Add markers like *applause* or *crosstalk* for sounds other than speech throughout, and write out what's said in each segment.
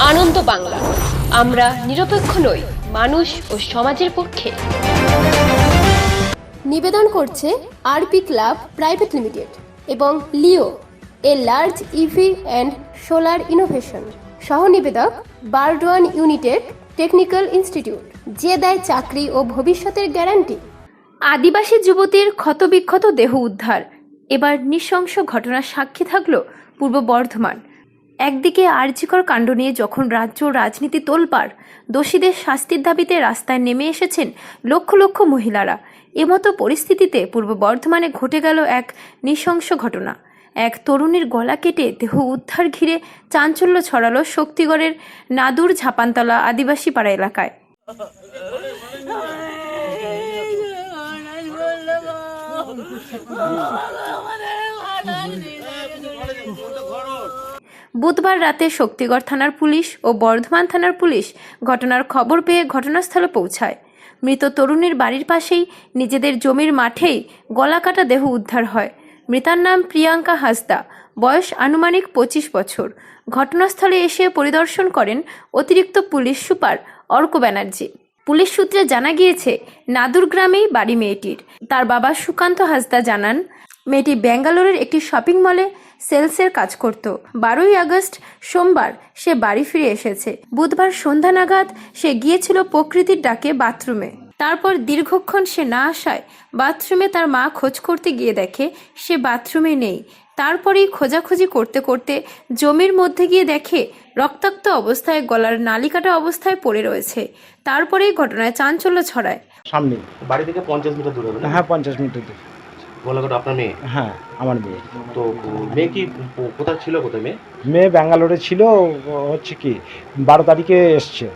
আনন্দ বাংলা। আমরা নিরপেক্ষ নই মানুষ ও সমাজের পক্ষে। নিবেদন করছে আরপি ক্লাব প্রাইভেট লিমিটেড এবং Leo A large EV and solar innovation. সহ নিবেদক বারডোয়ান ইউনিটেড টেকনিক্যাল ইনস্টিটিউট যে দেয় চাকরি ও ভবিষ্যতের গ্যারান্টি। আদিবাসী যুবতীর ক্ষতবিক্ষত দেহ উদ্ধার। এবার নৃশংস ঘটনার সাক্ষী থাকল পূর্ব বর্ধমান। একদিকে আর্যিকর কাণ্ড নিয়ে যখন রাজ্য রাজনীতি তোলপাড় দোষীদের শাস্তির দাবিতে রাস্তায় নেমে এসেছেন লক্ষ লক্ষ মহিলারা। এমতো পরিস্থিতিতে পূর্ব বর্ধমানে ঘটে গেল এক নৃশংস ঘটনা। এক তরুণীর গলা কেটে দেহ উদ্ধার ঘিরে চাঞ্চল্য ছড়ালো শক্তিগড়ের নাদুর ঝাপানতলা আদিবাসী পাড়া এলাকায়। *laughs* বুধবার রাতে শক্তিগড় থানার পুলিশ ও বর্ধমান থানার পুলিশ ঘটনার খবর পেয়ে ঘটনাস্থলে পৌঁছায়। মৃত তরুণীর বাড়ির পাশেই নিজেদের জমির মাঠেই গলাকাটা দেহ উদ্ধার হয়। মৃতার নাম প্রিয়াঙ্কা হাসদা, বয়স আনুমানিক পঁচিশ বছর। ঘটনাস্থলে এসে পরিদর্শন করেন অতিরিক্ত police super Arka Banerjee. Police সূত্রে জানা গিয়েছে, নাদুর গ্রামেই বাড়ি মেয়েটির। তার বাবা সুকান্ত হাসদা জানান, মেয়েটি ব্যাঙ্গালোরের একটি শপিং মলে সেলসের কাজ করত। বারোই আগস্ট সোমবার সে বাড়ি ফিরে এসেছে। বুধবার সন্ধ্যা নাগাদ সে গিয়েছিল প্রকৃতির ডাকে বাথরুমে। তারপর দীর্ঘক্ষণ সে না আসায় বাথরুমে তার মা খোঁজ করতে গিয়ে দেখে সে বাথরুমে নেই। তারপরেই খোঁজাখুঁজি করতে করতে জমির মধ্যে গিয়ে দেখে রক্তাক্ত অবস্থায় গলার নালিকাটা অবস্থায় পড়ে রয়েছে। তারপরেই ঘটনায় চাঞ্চল্য ছড়ায়। সামনে বাড়ি থেকে পঞ্চাশ মিটার দূরে হ্যাঁ পঞ্চাশ মিনিট দূর। গোলাঘাট আপনার মেয়ে? হ্যাঁ আমার মেয়ে। তো মেয়ে কি কোথায় ছিল কোথায় মেয়ে? মেয়ে ব্যাঙ্গালোরে ছিল হচ্ছে কি বারো তারিখে এসছে।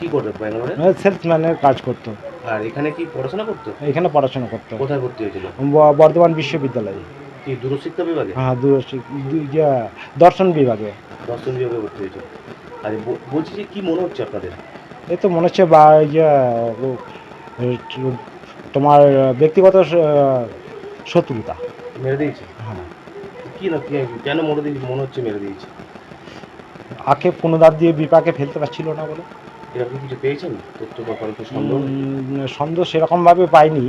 কি ব্যাঙ্গালোরে? সেলসম্যানের কাজ করতো। আর এখানে কি পড়াশোনা করতো? এখানে পড়াশোনা করতো। কোথায় ভর্তি হয়েছিল? বর্ধমান বিশ্ববিদ্যালয়ে। কি দূরশিক্ষা বিভাগে? হ্যাঁ দর্শন বিভাগে। দর্শন বিভাগে ভর্তি হয়েছিল আর বলছি যে কি মনে হচ্ছে আপনাদের? এই তো মনে হচ্ছে বা তোমার ব্যক্তিগত শত্রুতা। মেরে দিয়েছে? হ্যাঁ। কি না কি কেন মনে দিয়েছে মনে হচ্ছে মেরে দিয়েছে। আকে পুনদার দিয়ে বিপাকে ফেলতে পারছিল না বলে। এরকম কিছু পেয়েছেন? তথ্য বা কোনো কিছু সন্দেহ? সন্দেহ সেরকমভাবে পাইনি।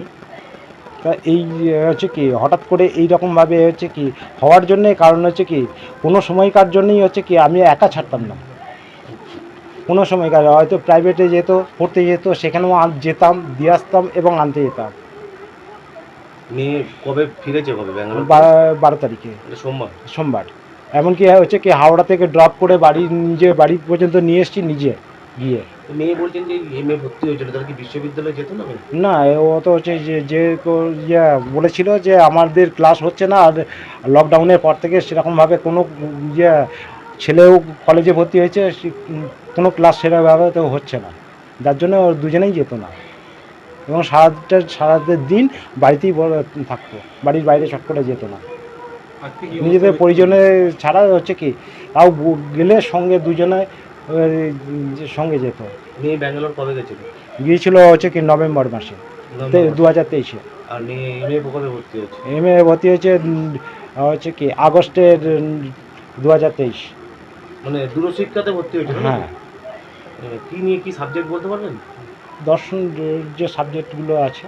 তা এই হচ্ছে কি হঠাৎ করে এই রকমভাবে হচ্ছে কি হওয়ার জন্যে কারণ হচ্ছে কি কোনো সময়কার জন্যই হচ্ছে কি আমি একা ছাড়তাম না। কোনো সময়কার হয়তো প্রাইভেটে যেত পড়তে যেত সেখানেও যেতাম দিয়ে আসতাম এবং আনতে যেতাম। মেয়ে কবে ফিরেছে কবে ব্যাঙ্গালোর? বা- বারো তারিখে। এটা সোমবার। সোমবার। এমনকি হচ্ছে কি হাওড়া থেকে ড্রপ করে বাড়ি নিজে বাড়ি পর্যন্ত নিয়ে এসেছি নিজে গিয়ে। তো মেয়ে বলছেন যে এই মেয়ে ভর্তি হয়েছিল তাহলে কি বিশ্ববিদ্যালয়ে যেত না মেয়ে? না ও তো হচ্ছে যে যে কো- ইয়ে বলেছিল যে আমাদের ক্লাস হচ্ছে না আর লকডাউনের পর থেকে সেরকমভাবে কোনো ইয়ে ছেলেও কলেজে ভর্তি হয়েছে সে- উম, কোনো ক্লাস সেরকমভাবে তো হচ্ছে না। যার জন্য ওর দুজনেই যেত না। এবং সারাটা সারাটা দিন বাড়িতেই বড়- থাকতো। বাড়ির বাইরে চট করে যেত না। নিজেদের পরিজনে ছাড়া হচ্ছে কি তাও গেলে সঙ্গে দুজনে সঙ্গে যেত। মেয়ে ব্যাঙ্গালোর কবে গেছিল? গিয়েছিল হচ্ছে কি নভেম্বর মাসে দু হাজার তেইশে। এম এ ভর্তি হয়েছে হচ্ছে কি আগস্টের দু হাজার তেইশ। মানে দূরশিক্ষাতে ভর্তি হয়েছে হ্যাঁ। কি নিয়ে কি সাবজেক্ট বলতে পারবেন? দর্শন যে সাবজেক্টগুলো আছে।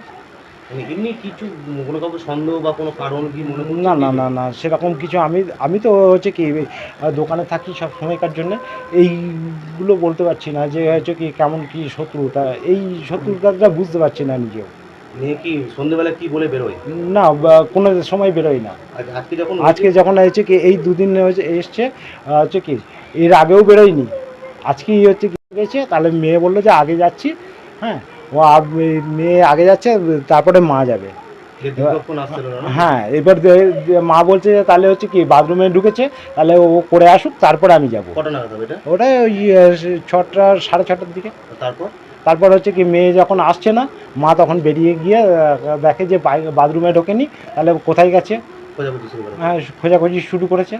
মানে এমনি কিছু কোনো কাউকে সন্দেহ বা কোনো কারণ কি মনে না না না না সেরকম কিছু আমি আমি তো হচ্ছে কি দোকানে থাকি সব সময়কার জন্য। এইগুলো বলতে পারছি না যে হচ্ছে কি কেমন কি শত্রুতা এই শত্রুতাটা বুঝতে পারছি না নিজেও। মেয়ে কি সন্ধ্যেবেলা কি বলে বেরোয়? না কোনো সময় বেরোয় না। আজকে যখন আজকে যখন হচ্ছে কি এই দুদিন হচ্ছে এসছে হচ্ছে কি এর আগেও বেরোয়নি। আজকেই হচ্ছে কি গেছে তাহলে মেয়ে বলল যে আগে যাচ্ছি। হ্যাঁ। ও মেয়ে আগে যাচ্ছে তারপরে মা যাবে? হ্যাঁ এবার মা বলছে যে তাহলে হচ্ছে কি বাথরুমে ঢুকেছে তাহলে ও করে আসুক তারপরে আমি যাব। ওটা ওই আহ, ছটা সাড়ে ছটার দিকে। তারপর? তারপর হচ্ছে কি মেয়ে যখন আসছে না মা তখন বেরিয়ে গিয়ে দেখে যে বাথরুমে ঢোকেনি তাহলে কোথায় গেছে? খোঁজাখুঁজি শুরু হ্যাঁ খোঁজাখুঁজি শুরু করেছে?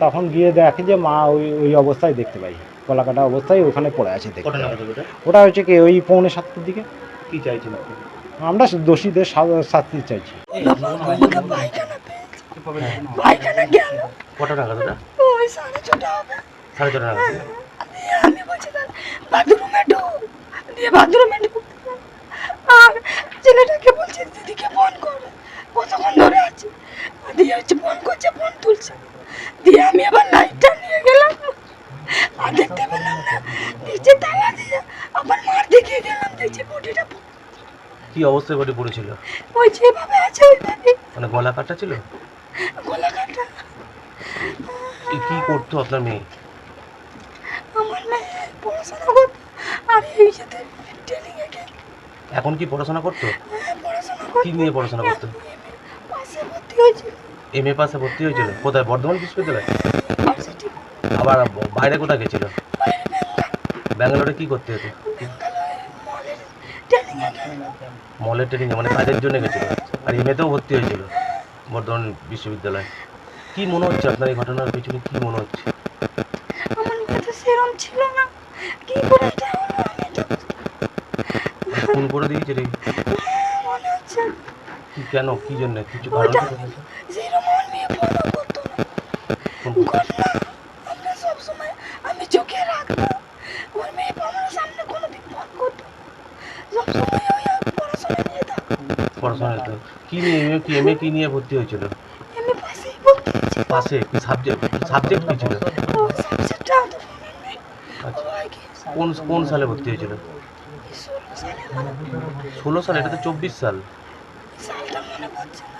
তখন গিয়ে দেখে যে মা ওই ওই অবস্থায় দেখতে পাই। কলাকাটা অবস্থায় ওখানে পড়ে আছে দেখতে। এটা ওটা? হচ্ছে কি ওই পৌনে সাতটার দিকে। কি চাইছেন আমরা দোষীদের শাস্তি চাইছি। কটা নাগাদ ওটা? ওই সাড়ে ছটা হবে। সাড়ে ছটা নাগাদ। বাথরুমে ঢুক। দিয়ে বাথরুমে ঢুক। আর ছেলেটাকে বলছে দিদিকে ফোন করে। কতক্ষণ ধরে আছে? দিয়ে হচ্ছে ফোন করছে ফোন তুলছে দিয়ে আমি আবার লাইটটা নিয়ে গেলাম আর দেখতে পেলাম না নিচে তালা দিয়ে আবার মার দিকে গেলাম দেখছি বডিটা কি অবস্থায় ঘটে পড়েছিল? ওই যেভাবে আছে মানে গলা কাটা ছিল? গলা কাটা কি- করতো আপনার মেয়ে? আমার মেয়ে পড়াশোনা করতো আর এই সাথে ট্রেনিংয়ে গেল এখন কি পড়াশোনা করতো? পড়াশোনা কি নিয়ে পড়াশোনা করতো? পাশে ভর্তি হয়েছিল এম এ পাশে ভর্তি হয়েছিল। কোথায়? বর্ধমান বিশ্ববিদ্যালয়? আবার বাইরে কোথায় গেছিল? ব্যাঙ্গালোরে কি করতে হতো? মলের ট্রেনিংয়ে মানে কাজের জন্য গেছিল। আর এম এতেও ভর্তি হয়েছিল বর্ধমান বিশ্ববিদ্যালয়। কি মনে হচ্ছে আপনার এই ঘটনার পিছনে? কি মনে হচ্ছে? সেরম ছিল না কি করে খুন করে দিয়েছে রে কেন? কি জন্য? কিছু কারণ ওটা কি বলেছে? যেরম আমার মেয়ে ফলো করতো না ফোন ঘটনা আমরা সবসময় আমি চোখে রাখতাম আমার মেয়ে আমার সামনে কোনোদিন ফোন করতো সবসময় ওই পড়াশোনা নিয়ে থাকতো পড়াশোনা কি নিয়ে এম এ কি এম কি নিয়ে ভর্তি হয়েছিল ভর্তি পাশে সাবজেক্ট সাবজেক্ট কি ছিল ও সাবজেক্টটা তো মনে নেই। ও আর কি কোন কোন সালে ভর্তি হয়েছিল ষোলো সালে মানে ষোলো সালে এটা তো চব্বিশ সাল সালটা মনে পড়ছে না